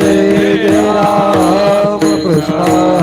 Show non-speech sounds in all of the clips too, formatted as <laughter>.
દેવ Krishna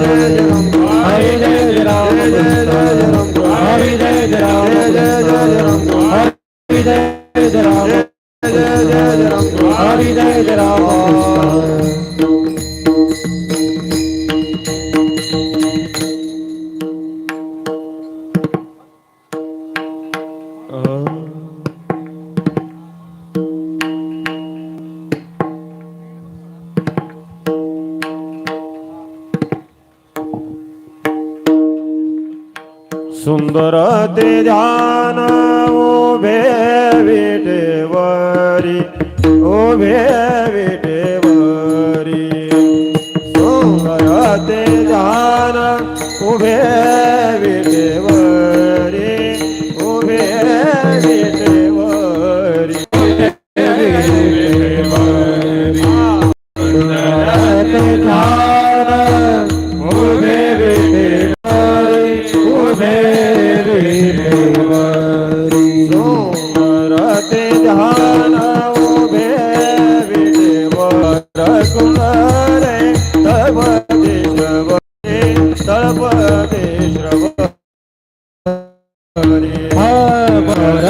Hallelujah. विटेवरी सोमरते जान उभे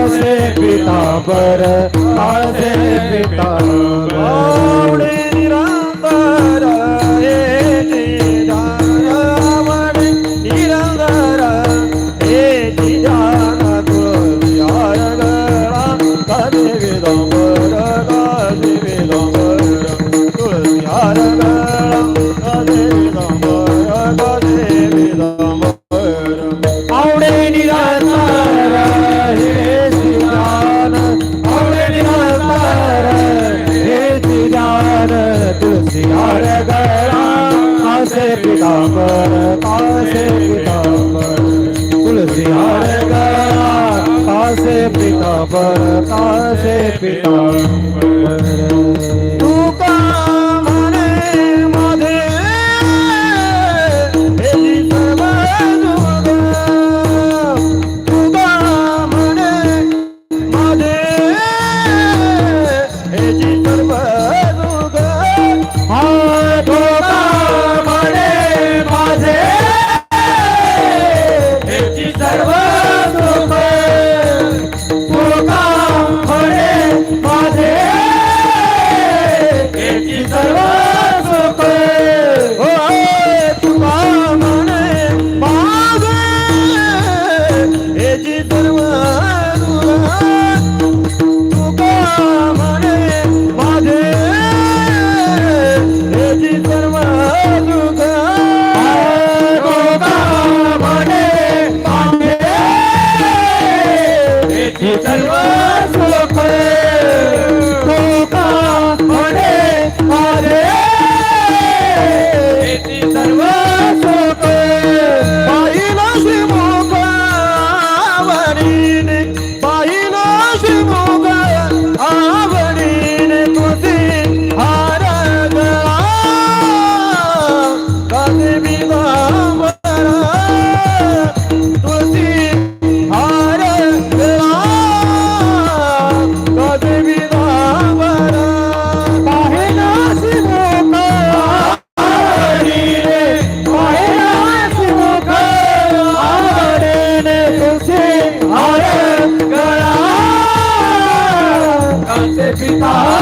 आळसे पितांबर पिता पर। Hallelujah. 咋 <laughs>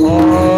Oh.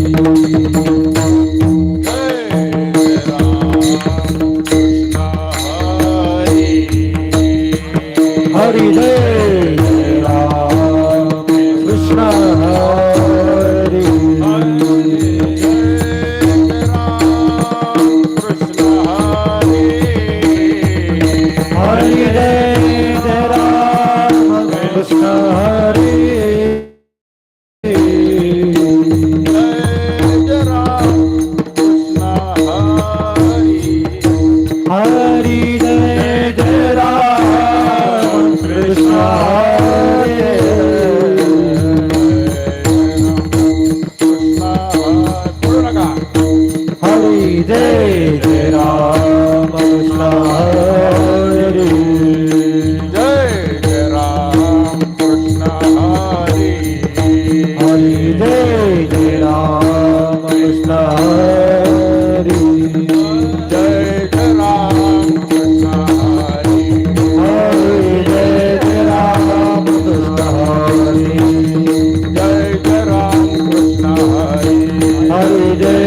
Krishna Hare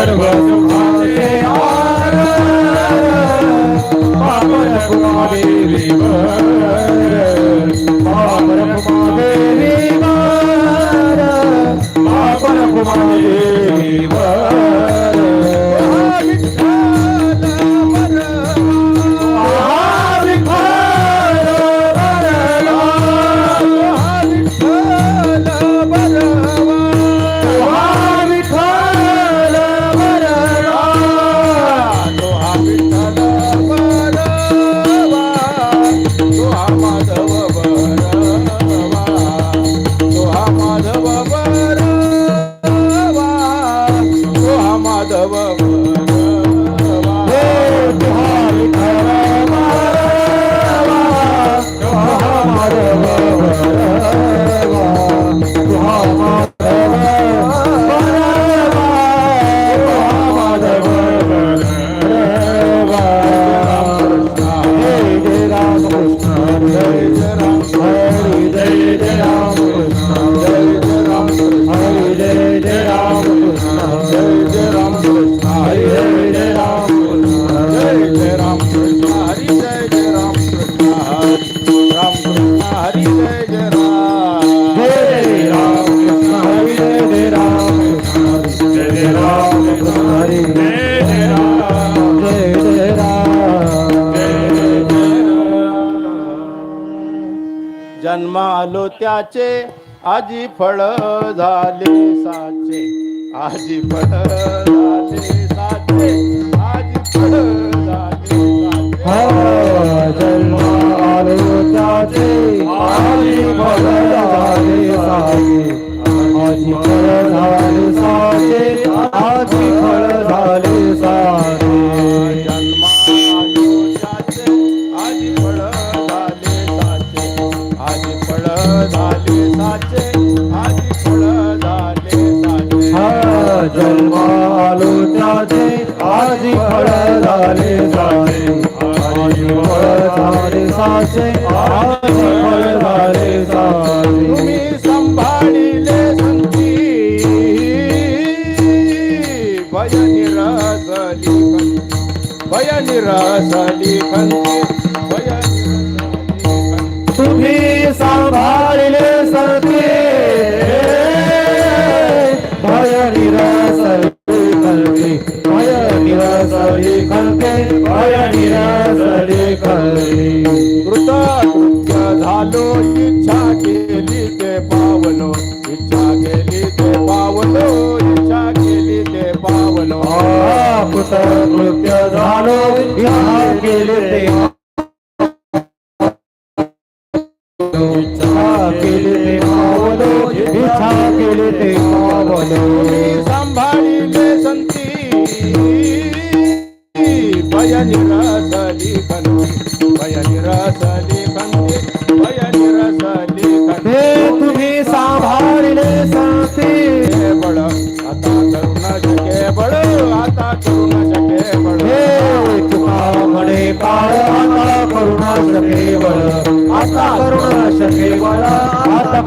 var var Agora. जन्मालो त्याचे. आजी फळ झाले साचे. आजी फळ झाले साचे. आजी फळ झाले मालू जाते आजी फळ झाले. साचे आजी फळ झाले साचे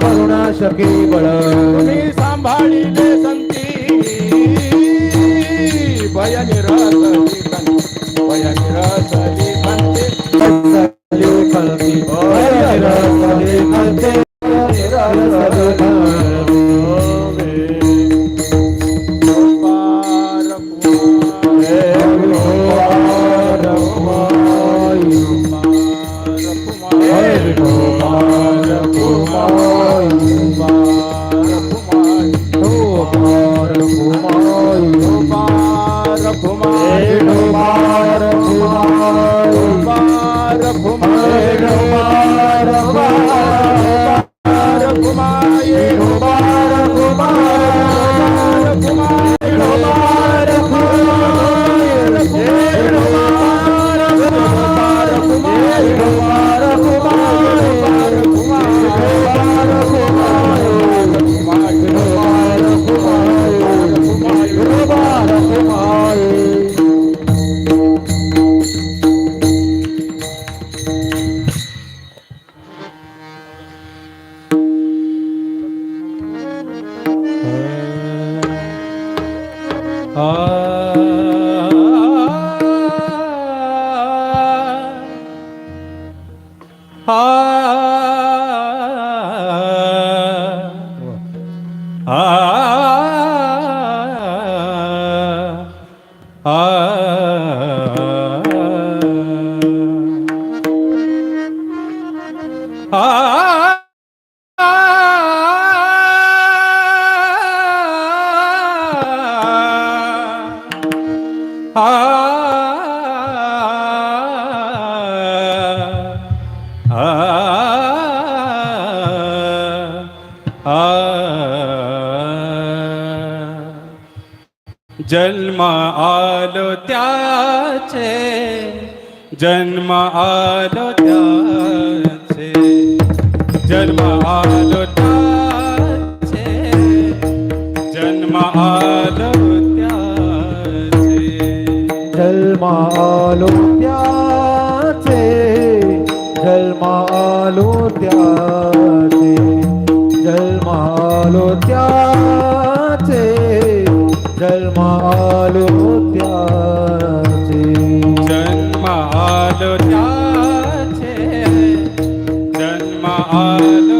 करुणा शके बळ. तुम्ही सांभाळिले संती भय निरास भय निरास 啊。જન્મ આલો ત્યાં છે, જન્મ આલો ત્યાં છે. જન્મ આલો ત્યાં છે, જન્મ આલો ત્યાં છે. જન્મ આલો Allah.